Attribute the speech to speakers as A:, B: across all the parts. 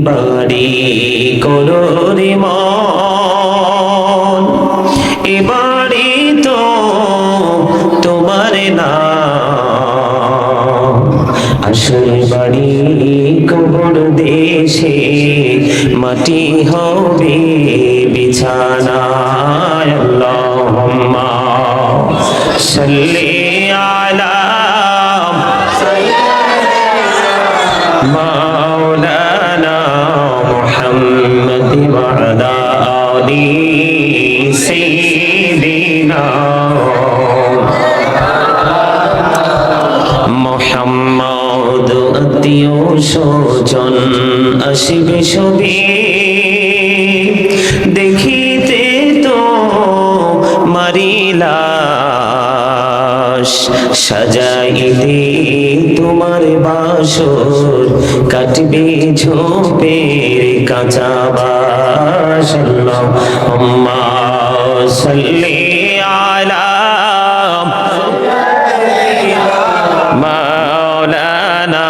A: বাড়ি করোরে মন। এ বাড়ি তো তোমার না। আসল বাড়ি কবর দেশে মাটি হবে বিছানা আল্লাহুম্মা সাল্লি ঝোপের কাঁচা বাস আল্লাহুম্মা সাল্লি আলা مولانا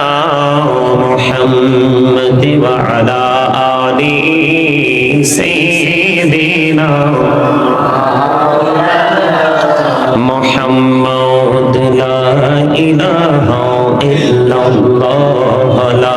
A: محمد وعلى آل سيدنا محمد لا إله إلا الله لا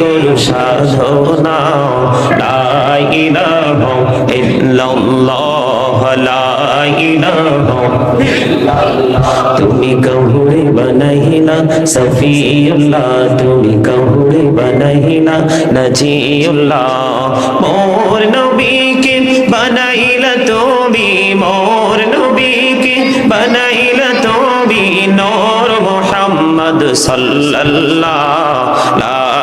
A: কোন সাধনা লা ইলাহা ইল্লাল্লাহ লা ইলাহা তুমি কহুরে বানাইলা, সফিউল্লাহ। তুমি কহুরে বানাইলা, নজিউল্লাহ। মোর নবীকে বানাইলা তুমি, মোর নবীকে বানাইলা তুমি, নূর মুহাম্মদ সাল্লাল্লাহ।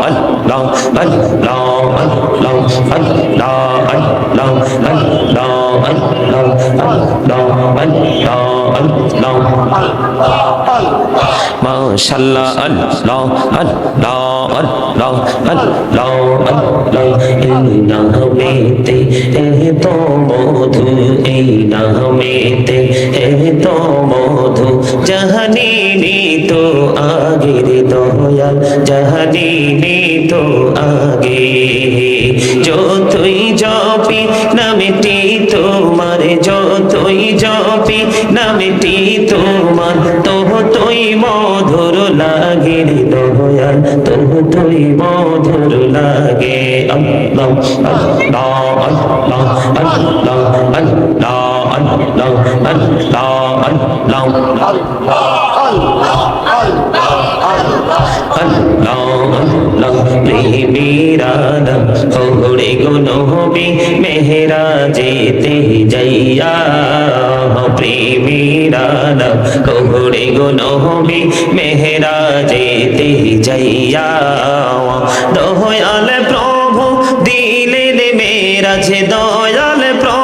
A: আল্লাহ আল্লাহ আল্লাহ আল্লাহ আল্লাহ আল্লাহ আল্লাহ আল্লাহ আল্লাহ মাশাআল্লাহ আল্লাহ আল্লাহ আল্লাহ আল্লাহ আল্লাহ এই নামেতে এত মধু এই নামেতে এত মধু জাহানিনি তো আগের দয়াল জাহানিনি তো আগে যতই জপি নামেটি তোমার যতই জপি নামেটি তোমার ততই মধুর লাগে দয়াল ততই মধুর লাগে আল্লাহ আল্লাহ আল্লাহ আল্লাহ আল্লাহ আল্লাহ আল্লাহ আল্লাহ প্রেমীরানা হরে গুনহবি মেহরা যেতে যাইয়া প্রেমীরানা হরে গুনহবি মেহরা যেতে যাইয়া দয়াল প্রভু দিলেন মেরাজ দয়াল প্রভু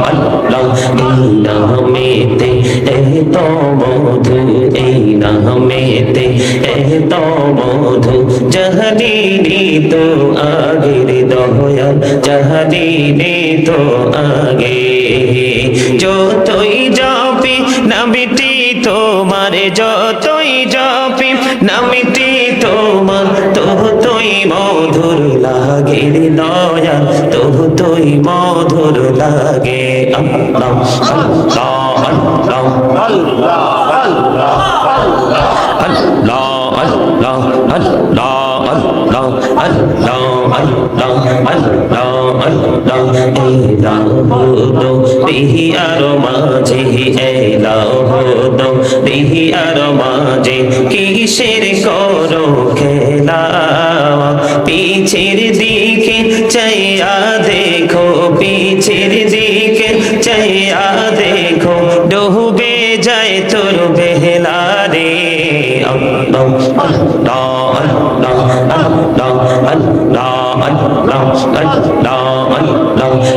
A: আল্লাহ এই নামেতে এত মধু এই নামেতে এত মধু জাহাদিনি তো আগের দয়াল জাহাদিনি তো আগে যতই যাবি নামিটি তোমার যতই যাবি নামিটি তোমার তবু তুই মধুর লাগে রে দয়াল তবু তুই মধুর লাগে। আল্লাহ আল্লাহ আল্লাহ আল্লাহ আল্লাহ। আল্লাহ আল্লাহ আল্লাহ কিসের করো খেলা পিছের দিকে চাইয়া দেখো পিছের দিকে চাইয়া দেখো ডুবে যায় তোর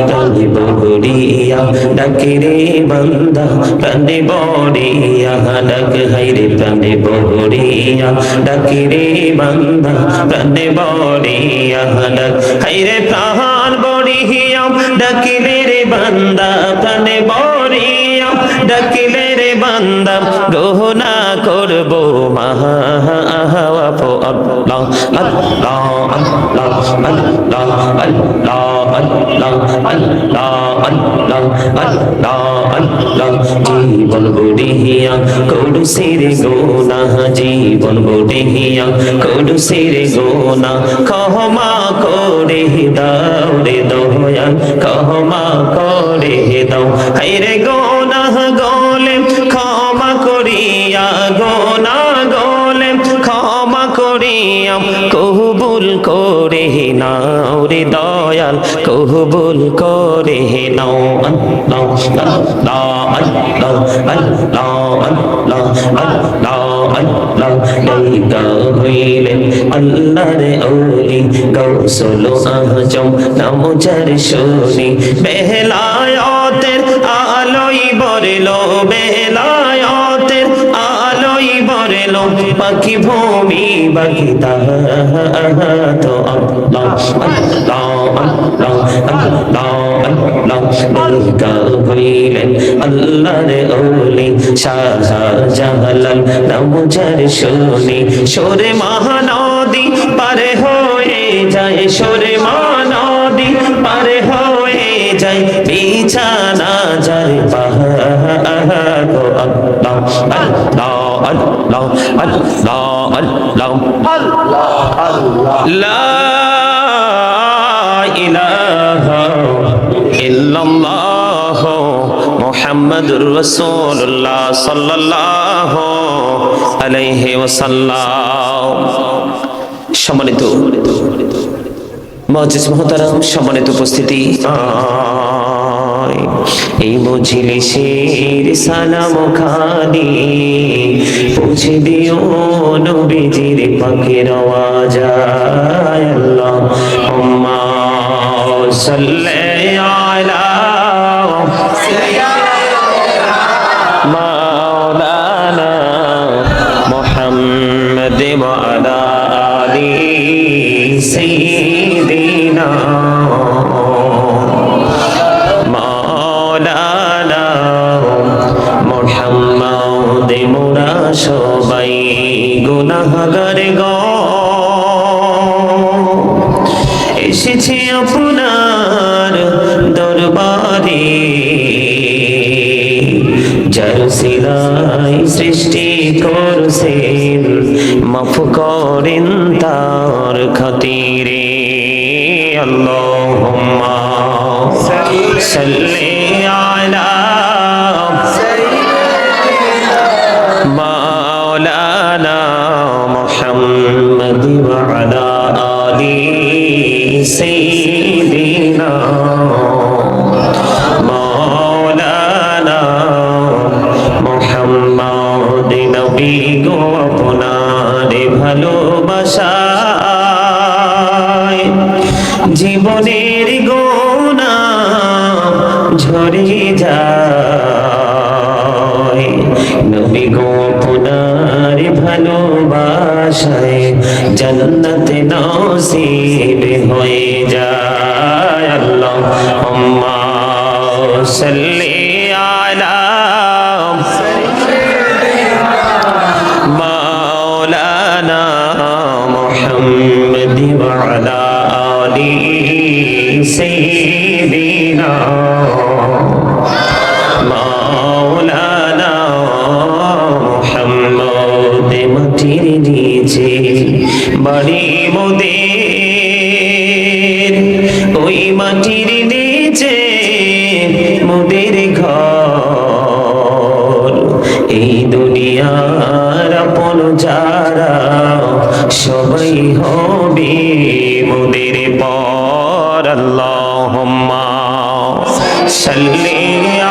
A: কালি বড়িয়া ডাকে রে বান্দা প্রাণে বড়িয়া ডাক হাইরে প্রাণে বড়িয়া ডাকে রে বান্দা প্রাণে বড়িয়া আল্লাহ আল্লাহ আল্লাহ আল্লাহ আল্লাহ আল্লাহ আল্লাহ আল্লাহ আল্লাহ আল্লাহ জীবন বুড়িয়া কোডু সিরে গোনা জীবন বুড়িয়া কোডু সিরে গোনা ক্ষমা করে দাও রে দয়াল ক্ষমা করে দাও হাইরে গোনা করিয়া কবুল করে নাও রে দয়াল কবুল করে নাও আলোই বরলো বেহলায়তের শাহ জালাল নাম যার শুনি সরে মহানদী পারে হয়ে যায় সরে মহানদী পারে হয়ে যায় বিছানা যায় পাহাড় আল্লাহ আল্লাহ। আল্লাহ আল্লাহ আল্লাহ লা ইলাহা ইল্লাল্লাহ মুহাম্মাদুর রাসূলুল্লাহ সাল্লাল্লাহু আলাইহি ওয়াসাল্লাম সম্মানিত মজিস মহতারাম, সম্মানিত উপস্থিতি। এই মজলিসের সালাম খানি পৌঁছে দিও নবীজির পাখির আওয়াজ। আল্লাহ হুম্মা see. محمد وعلى آل سيدنا مولانا محمد মাটির নিচে বাড়ি মোদের ওই মাটির নিচে মোদের ঘর এই দুনিয়ার আপন যারা সবাই হবে মোদের পর আল্লাহ সাল্লি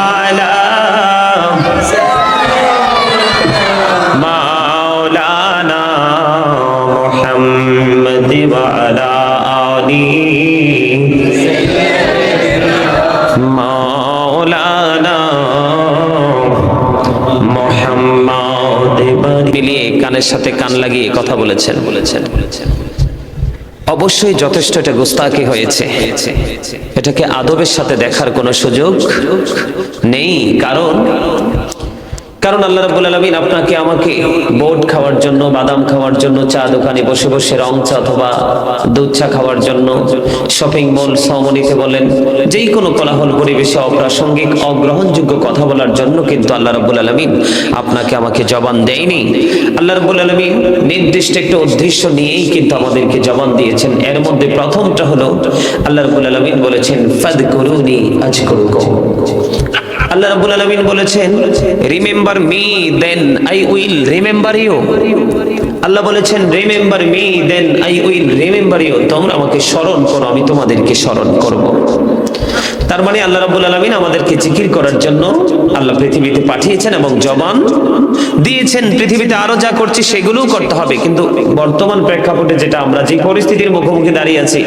B: মিলিয়ে সাথে কান লাগিয়ে কথা বলেছেন। বলেছেন বলেছেন অবশ্যই যথেষ্ট এটা গোস্তাকি হয়েছে। এটাকে আদবের সাথে দেখার কোনো সুযোগ নেই, কারণ কারণ আল্লাহ রাব্বুল আলামিন আপনাকে আমাকে বোট খাওয়ার জন্য, বাদাম খাওয়ার জন্য, চা দোকানে বসে বসে রং চা অথবা দুধ চা খাওয়ার জন্য শপিং মল সমনিতে বলেন যেই কোনো কোলাহল, পরিবেশে অপ্রাসঙ্গিক, অগ্রহণযোগ্য কথা বলার জন্য কিন্তু আল্লাহ রাব্বুল আলামিন আপনাকে আমাকে জবান দেয়নি। আল্লাহ রাব্বুল আলামিন নির্দিষ্ট একটা উদ্দেশ্য নিয়েই কিন্তু আমাদেরকে জবান দিয়েছেন। এর মধ্যে প্রথমটা হলো, আল্লাহ রাব্বুল আলামিন বলেছেন, ফাদকুরুনি আজকুরুকুম। আল্লাহ রাব্বুল আলামিন বলেছেন remember me then I will remember you আল্লাহ বলেছেন remember me then I will remember you তোমরা আমাকে স্মরণ করো, আমি তোমাদেরকে স্মরণ করব। তার মানে আল্লাহ রাব্বুল আলামিন আমাদেরকে জিকির করার জন্য আল্লাহ পৃথিবীতে পাঠিয়েছেন এবং জবান দিয়েছেন। পৃথিবীতে আরও যা করছি সেগুলোও করতে হবে। কিন্তু বর্তমান প্রেক্ষাপটে যেটা আমরা যে পরিস্থিতির মুখোমুখি দাঁড়িয়ে আছি,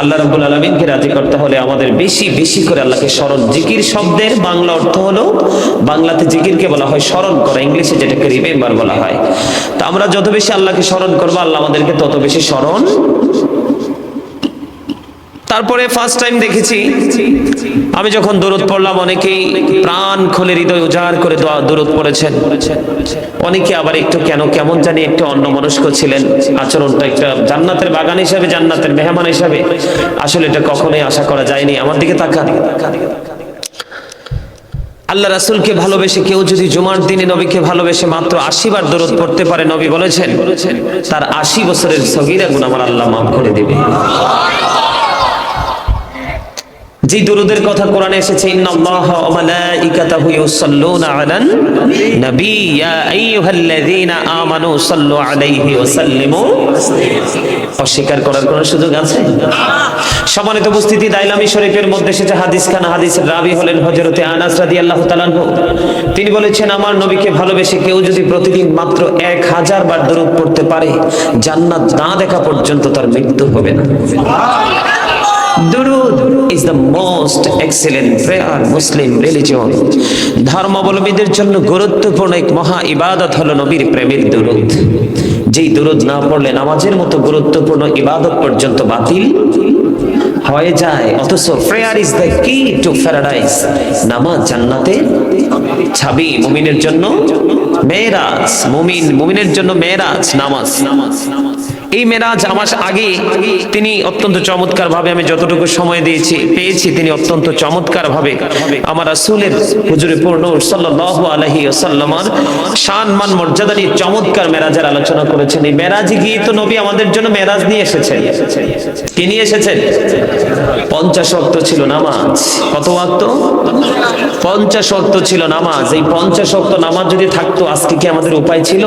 B: আল্লাহ রাব্বুল আলামিনকে রাজি করতে হলে আমাদের বেশি বেশি করে আল্লাহকে স্মরণ। জিকির শব্দের বাংলা অর্থ হলো, বাংলাতে জিকিরকে বলা হয় স্মরণ করা, ইংলিশে যেটাকে রিমেম্বার বলা হয়। তো আমরা যত বেশি আল্লাহকে স্মরণ করব, আল্লাহ আমাদেরকে তত বেশি স্মরণ তারপরে ফার্স্ট টাইম দেখেছি। আমি যখন দূরত পড়লাম, অনেকেই প্রাণ খুলে হৃদয় উজাড় করে দূরত পড়েছেন। অনেকে আবার একটু কেন, কেমন জানি একটু অন্যমনস্ক ছিলেন। আচরণটা একটা জান্নাতের বাগান হিসাবে, জান্নাতের মেহমান হিসাবে। আসলে এটা কখনোই আশা করা যায়নি। আমার দিকে তাকান। আল্লাহ রাসূলকে ভালোবেসে কেউ যদি জুমার দিনে নবীকে ভালোবেসে মাত্র আশি বার দরদ পড়তে পারে, নবী বলেছেন, তার আশি বছরের সগিরা গুণ আমার আল্লাহ মাফ করে দেবে। যে দুরুদের কথা কোরআনে এসেছে ওয়া মালাইকাতাহু ইউসাল্লুনা আলান নবী। ইয়া আইয়ুহাল্লাযীনা আমানু সাল্লু আলাইহি ওয়া সাল্লিমু অস্বীকার করার কোনো সুযোগ আছে? সম্মানিত উপস্থিতি, দাইলামি শরীফের মধ্যে সেটা হাদিস খান হাদিসের রাবি হলেন হযরতে আনাস রাদিয়াল্লাহু তাআলা। তিনি বলেছেন, আমার নবীকে ভালোবেসে কেউ যদি প্রতিদিন মাত্র এক হাজার বার দরুদ পড়তে পারে, জান্নাত না দেখা পর্যন্ত তার মৃত্যু হবে না। দুরুদ is the most excellent prayer Muslim religion ধর্মাবলম্বীদের জন্য গুরুত্বপূর্ণ এক মহা ইবাদত হলো নবীর প্রেমের দুরুদ। যেই দুরুদ না পড়লে নামাজের মতো গুরুত্বপূর্ণ ইবাদত পর্যন্ত বাতিল হয়ে যায়। অথচ prayer is the key to paradise নামাজ জান্নাতের ছাবি মুমিনের জন্য মেরাজ মুমিন, মুমিনের জন্য মেরাজ নামাজ। এই মেরাজ আমার আগে তিনি অত্যন্ত চমৎকার ভাবে আমি যতটুকু সময় দিয়েছি, পেয়েছি, তিনি অত্যন্ত চমৎকার ভাবে আমার রাসূলের হুজুরে পূর্ণ সাল্লাল্লাহু আলাইহি ওয়াসাল্লামার শান, মান, মর্যাদা নিয়ে চমৎকার মেরাজের আলোচনা করেছেন। এই মেরাজে গিয়ে তো নবী আমাদের জন্য মেরাজ নিয়ে এসেছেন কি নিয়ে এসেছেন। পঞ্চাশ ওয়াক্ত ছিল নামাজ। কত ওয়াক্ত? পঞ্চাশ ওয়াক্ত ছিল নামাজ। এই পঞ্চাশ ওয়াক্ত নামাজ যদি থাকতো আজকে কি আমাদের উপায় ছিল?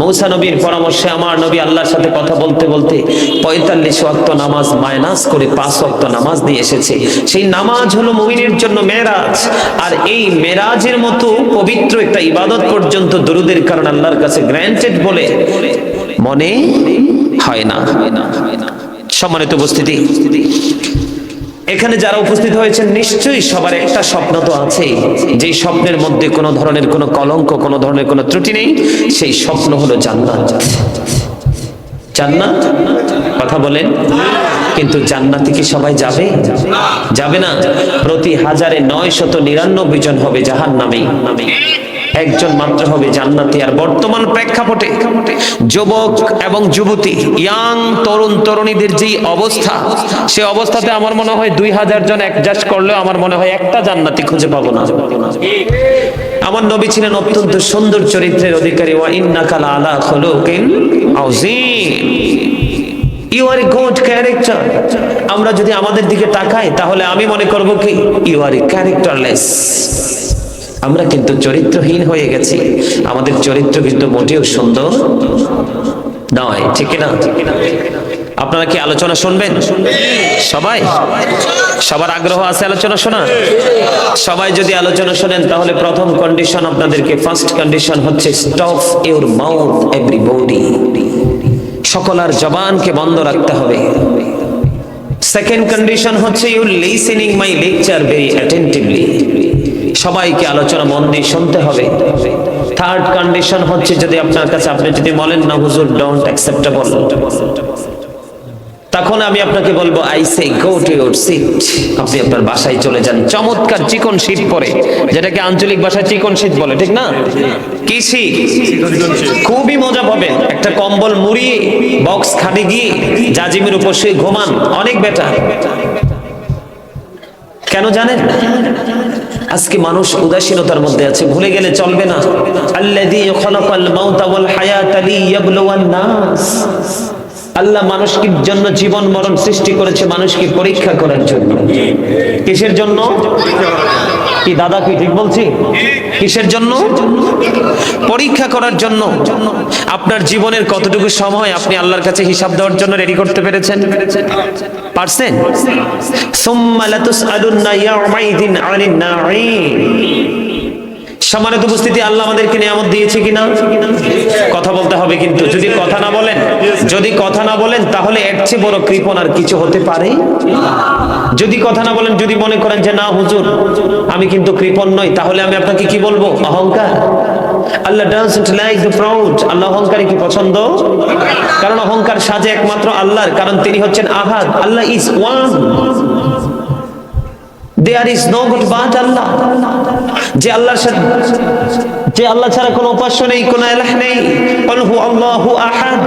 B: মৌসা নবীর পরামর্শে আমার নবী আল্লাহর সাথে কথা বলতে বলতে পঁয়তাল্লিশ ওয়াক্ত নামাজ মাইনাস করে পাঁচ ওয়াক্ত নামাজ দিয়ে এসেছে। সেই নামাজ হলো মুমিনের জন্য মেরাজ। আর এই মেরাজের মতো পবিত্র একটা ইবাদত পর্যন্ত দরুদের কারণ আল্লাহর কাছে গ্র্যান্টেড বলে মনে হয় না। সম্মানিত উপস্থিতি এখানে যারা উপস্থিত হয়েছেন, নিশ্চয়ই সবার একটা স্বপ্ন তো আছে যে স্বপ্নের মধ্যে কোনো ধরনের কোনো কলঙ্ক, কোনো ধরনের কোনো ত্রুটি নেই, সেই স্বপ্ন হলো জান্নাত। জান্নাত? কথা বলেন। কিন্তু জান্নাতে কি সবাই যাবে? যাবে না। প্রতি হাজারে নয় শত নিরানব্বই জন হবে জাহান নামে একজন মাত্র হবে জান্নাতি। আর বর্তমান প্রেক্ষাপটে যুবক এবং যুবতী, ইয়াং তরুণ তরুণীদের যে অবস্থা, সে অবস্থাতে আমার মনে হয় দুই হাজার জন অ্যাডজাস্ট করলেও আমার মনে হয় একটা জান্নাতি খুঁজে পাবো না। আমার নবী ছিলেন অত্যন্ত সুন্দর চরিত্রের অধিকারী। ওয়া ইন্নাকাল আলা খুলুকিন আযীম। You are a good character আমরা যদি আমাদের দিকে তাকাই, তাহলে আমি মনে করব কি? ইউ আর এ ক্যারেক্টারলেস আমরা কিন্তু চরিত্রহীন হয়ে গেছি। আমাদের চরিত্র কিন্তু মোটেও সুন্দর নয়, ঠিক না আপনারা কি আলোচনা শুনবেন? সবাই? সবার আগ্রহ আছে আলোচনা শোনা সবাই যদি আলোচনা শোনেন, তাহলে প্রথম কন্ডিশন আপনাদেরকে ফার্স্ট কন্ডিশন হচ্ছে stop your mouth every everybody সকল আর জবানকে বন্ধ রাখতে হবে। সেকেন্ড কন্ডিশন হচ্ছে you listening my lecture very attentively সবাইকে আলোচনা মন দিয়ে শুনতে হবে। থার্ড কন্ডিশন হচ্ছে যদি আপনার কাছে আপনি যদি বলেন, না হুজুর ডোন্ট অ্যাকসেপ্টেবল তখন আমি আপনাকে বলব I say go to your seat আপনি আপনার বাসায় চলে যান। চমৎকার চিকন শীত পরে, যেটাকে আঞ্চলিক ভাষায় চিকন শীত বলে, ঠিক না? কি শীত? খুবই মজা পাবেন। একটা কম্বল মুড়িয়ে বক্স খাটে গিয়ে জাজিমের উপর শুয়ে ঘুমান, অনেক বেটার কেন জানেন? আজকে মানুষ উদাসীনতার মধ্যে আছে, ভুলে গেলে চলবে না। আল্লাযী খালাকাল মাউতা ওয়াল হায়াতা লিয়াবলুওয়ান নাস। আল্লাহ মানুষকে জন্য জীবন মরণ সৃষ্টি করেছে মানুষকে পরীক্ষা করার জন্য। কিসের জন্য? কি দাদা কি ঠিক বলছি? কিসের জন্য? পরীক্ষা করার জন্য। আপনার জীবনের কতটুকু সময় আপনি আল্লাহর কাছে হিসাব দেওয়ার জন্য রেডি করতে পেরেছেন? পারছেন? সুম্মা লাতুসআলুন্না ইয়াউমাইদিন আনিন নাঈম। সম্মানিত উপস্থিতি, আল্লাহ আমাদেরকে নিয়ামত দিয়েছে কিনা? কথা বলতে হবে কিন্তু। যদি কথা না বলেন, যদি কথা না বলেন, তাহলে এর চেয়ে বড় কৃপণ আর কিছু হতে পারে? যদি কথা না বলেন, যদি মনে করেন যে, না, হুজুর, আমি কিন্তু কৃপণ নই, তাহলে আমি আপনাকে কি বলব? অহংকার। আল্লাহ ডাজন্ট লাইক দ্য প্রাউড আল্লাহ অহংকারী কি পছন্দ? কারণ অহংকার সাজে একমাত্র আল্লাহর, কারণ তিনি হচ্ছেন আহাদ। আল্লাহ is one there is no god but আল্লাহ যে আল্লাহর সাথে যে আল্লাহ ছাড়া কোনো উপাস্য নেই, কোনো এলাহ নেই। কলহু আল্লাহু আহাদ।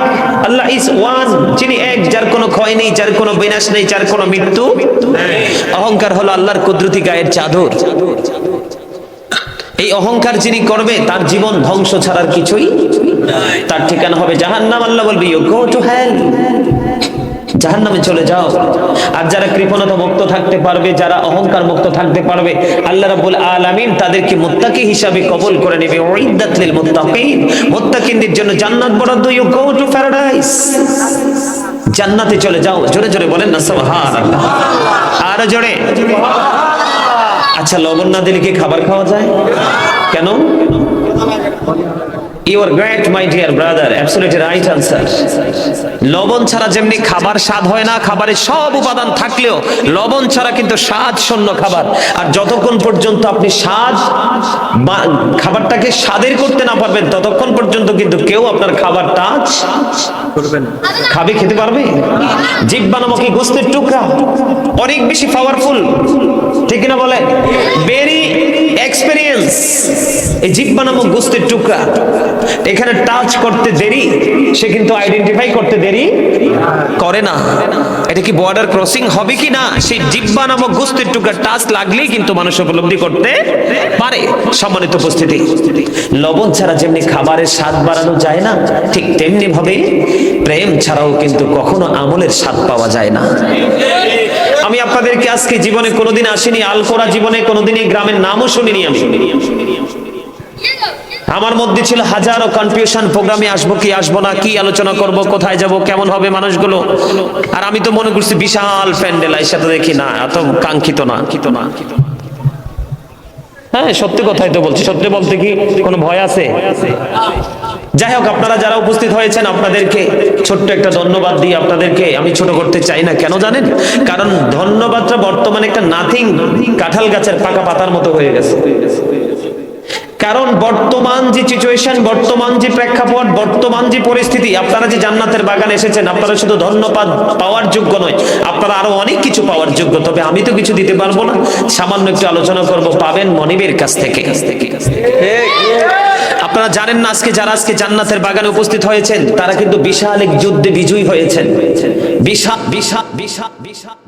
B: আল্লাহ ইজ ওয়ান যিনি এক, যার কোনো ক্ষয় নেই, যার কোনো বিনাশ নেই, যার কোনো মৃত্যু অহংকার হলো আল্লাহর কুদরতি গায়ের চাদর। এই অহংকার যিনি করবে, তার জীবন ধ্বংস ছাড়ার কিছুই তার ঠিকানা হবে জাহান্নাম, আল্লাহ বলবে গো টু হেল জাহান নামে চলে যাও। আর যারা কৃপণতা মুক্ত থাকতে পারবে, যারা অহংকার মুক্ত থাকতে পারবে, আল্লাহ রাব্বুল আলামিন তাদেরকে মুত্তাকি হিসাবে কবুল করে নেবে। উইদ্দাত লিল মুত্তাকিন। মুত্তাকিনদের জন্য জান্নাত বরাদ্দ ইউ গো টু প্যারাডাইস। জান্নাতে চলে যাও। জোরে জোরে বলেন না, সুবহানাল্লাহ। আর জোরে। আচ্ছা লবণ না দিলে কি খাবার খাওয়া যায়? কেন? Your great my dear brother absolutely right answer লবণ ছাড়া যেমনি খাবার স্বাদ হয় না খাবারের সব উপাদান থাকলেও লবণ ছাড়া কিন্তু স্বাদ শূন্য খাবার। আর যতক্ষণ পর্যন্ত আপনি স্বাদ খাবারটাকে স্বাদের করতে না পারবেন ততক্ষণ পর্যন্ত কিন্তু কেউ আপনার খাবার টাচ করবে না। খাবে খেতে পারবে? জিব্বা নামক এই গোস্তের টুকরা অনেক বেশি পাওয়ারফুল ঠিক না বলে? ভেরি এক্সপেরিয়েন্স এই জিব্বা নামক গোস্তের টুকরা, এখানে টাচ করতে দেরি, সে কিন্তু আইডেন্টিফাই করতে দেরি করে না। এটা কি বর্ডার ক্রসিং হবে কি না? সেই জিব্বা নামক গোস্তের টুকরা টাচ লাগলেই কিন্তু মানুষ উপলব্ধি করতে পারে। সম্মানিত উপস্থিতি, লবণ ছাড়া যেমনি খাবারের স্বাদ বাড়ানো যায় না, ঠিক তেমনি ভাবে প্রেম ছাড়াও কিন্তু কখনো আমলের স্বাদ পাওয়া যায় না। আমি আপনাদেরকে আজকে জীবনে কোনোদিন আসিনি, আলকোরা জীবনে কোনোদিনই গ্রামের নামও শুনিনি আমি। আমার মধ্যে ছিল হাজারো কনফিউশন প্রোগ্রামে আসব কি আসব না, কি আলোচনা করব, কোথায় যাব, কেমন হবে মানুষগুলো। আর আমি তো মনে করছি বিশাল প্যান্ডেল এই সাথে দেখি না, এত কাঙ্ক্ষিত না কাঙ্ক্ষিত না। হ্যাঁ সত্যি কথাই তো বলছি, সত্যি বলতে কি কোনো ভয় আছে? যাই হোক, আপনারা যারা উপস্থিত হয়েছেন, আপনাদেরকে ছোট্ট একটা ধন্যবাদ দিয়ে আপনাদেরকে। আমি ছোট করতে চাই না, কেন জানেন? কারণ ধন্যবাদটা বর্তমানে একটা নাথিং, কাঁঠাল গাছের পাকা পাতার মতো হয়ে গেছে। কারণ বর্তমান যে সিচুয়েশন বর্তমান যে প্রেক্ষাপট, বর্তমান যে পরিস্থিতি, আপনারা যে জান্নাতের বাগান এসেছেন, আপনারা শুধু ধন্যবাদ পাওয়ার যোগ্য নয়, আপনারা আরও অনেক কিছু পাওয়ার যোগ্য, তবে আমি তো কিছু দিতে পারব না। সামান্য একটু আলোচনা করব পাবেন মনিবের কাছ থেকে। আপনারা জানেন না আজকে যারা আজকে জান্নাতের বাগানে উপস্থিত হয়েছেন, তারা কিন্তু বিশাল এক যুদ্ধে বিজয়ী হয়েছেন। বিশাল বিশাল বিশাল বিশাল।